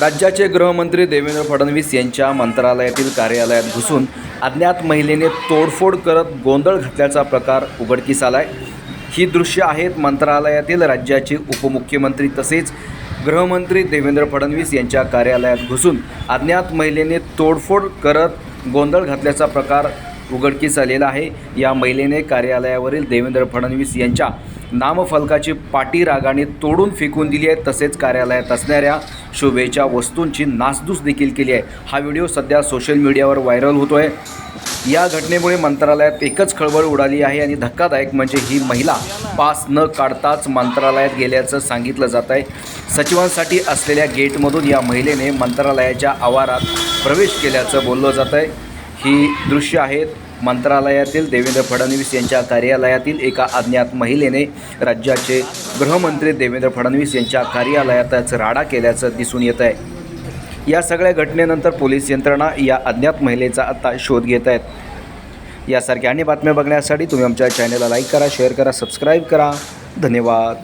राज्याचे गृहमंत्री देवेंद्र फडणवीस यांच्या मंत्रालयातील कार्यालयात घुसून अज्ञात महिलेने तोडफोड करत गोंधळ घातल्याचा प्रकार उघडकीस आलाय. ही दृश्य आहेत मंत्रालयातील राज्याचे उपमुख्यमंत्री तसेच गृहमंत्री देवेंद्र फडणवीस यांच्या कार्यालयात घुसून अज्ञात महिलेने तोडफोड करत गोंधळ घातल्याचा प्रकार उघडकीस आलेला आहे. या महिलेने कार्यालयावरील देवेंद्र फडणवीस यांच्या नामफलकाची पाटी रागाने तोडून फेकून दिली आहे. तसेच कार्यालयात असणाऱ्या शोभेच्या वस्तूंची नासधूस देखील केली आहे. हा व्हिडिओ सध्या सोशल मीडियावर व्हायरल होतो आहे या घटनेमुळे मंत्रालयात एकच खळबळ उडाली आहे आणि धक्कादायक म्हणजे ही महिला पास न काढताच मंत्रालयात गेल्याचं सांगितलं जात आहे. सचिवांसाठी असलेल्या गेटमधून या महिलेने मंत्रालयाच्या आवारात प्रवेश केल्याचं बोललं जात आहे. ही दृश्य आहेत. मंत्रालयातील देवेंद्र फडणवीस यांच्या कार्यालयातील एका अज्ञात महिलेने राज्याचे गृहमंत्री देवेंद्र फडणवीस यांच्या कार्यालयातच राडा केल्याचं दिसून येत आहे या सगळ्या घटनेनंतर पोलीस यंत्रणा या अज्ञात महिलेचा आत्ता शोध घेत आहेत. यासारख्या आणि बातम्या बघण्यासाठी तुम्ही आमच्या चॅनलला लाईक करा शेअर करा सबस्क्राईब करा. धन्यवाद.